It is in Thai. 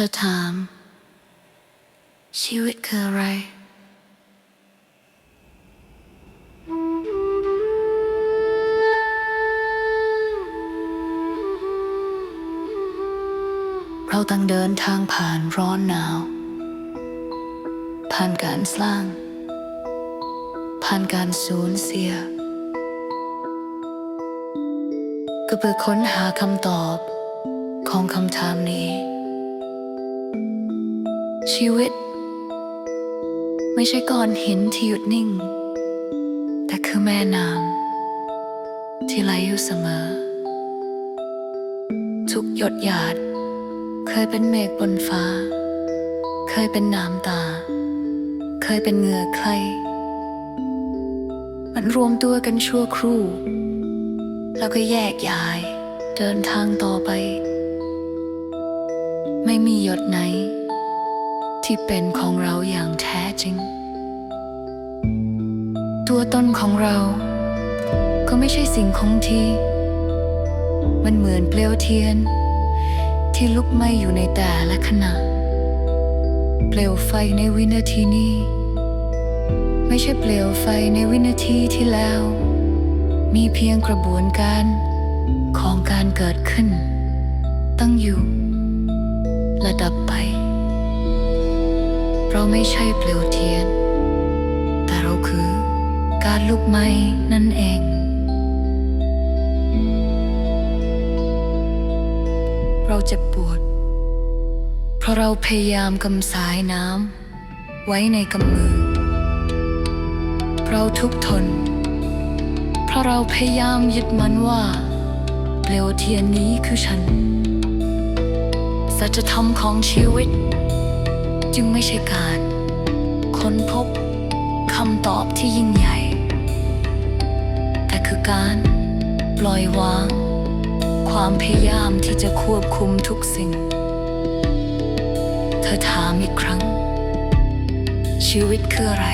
ธอถาม ชีวิตคืออะไร เราต้องเดินทางผ่านร้อนหนาว ผ่านการสร้าง ผ่านการสูญเสีย ก็เพื่อค้นหาคำตอบของคำถามนี้ ชีวิต ไม่ใช่ก้อนหินที่หยุดนิ่ง แต่คือแม่น้ำที่ไหลอยู่เสมอ ทุกหยดหยาด เคยเป็นเมฆบนฟ้า เคยเป็นน้ำตา เคยเป็นเหงื่อใคร มันรวมตัวกันชั่วครู่ แล้วก็แยกย้าย เดินทางต่อไป ไม่มีหยดไหน ที่เป็นของเราอย่างแท้จริง ตัวตนของเรา ก็ไม่ใช่สิ่งคงที่ มันเหมือนเปลวเทียน ที่ลุกไหม้อยู่ในแต่ละขณะ เปลวไฟในวินาทีนี้ ไม่ใช่เปลวไฟในวินาทีที่แล้ว มีเพียงกระบวนการของการเกิดขึ้น ตั้งอยู่และดับไป เราไม่ใช่เปลวเทียน แต่เราคือการลุกไหม้นั่นเอง เราเจ็บปวด เพราะเราพยายามกำสายน้ำไว้ในกำมือ เราทุกข์ทน เพราะเราพยายามยึดมันว่าเปลวเทียนนี้คือฉันสัจธรรมของชีวิต จึงไม่ใช่การค้นพบคำตอบที่ยิ่งใหญ่ แต่คือการปล่อยวาง ความพยายามที่จะควบคุมทุกสิ่ง เธอถามอีกครั้ง ชีวิตคืออะไร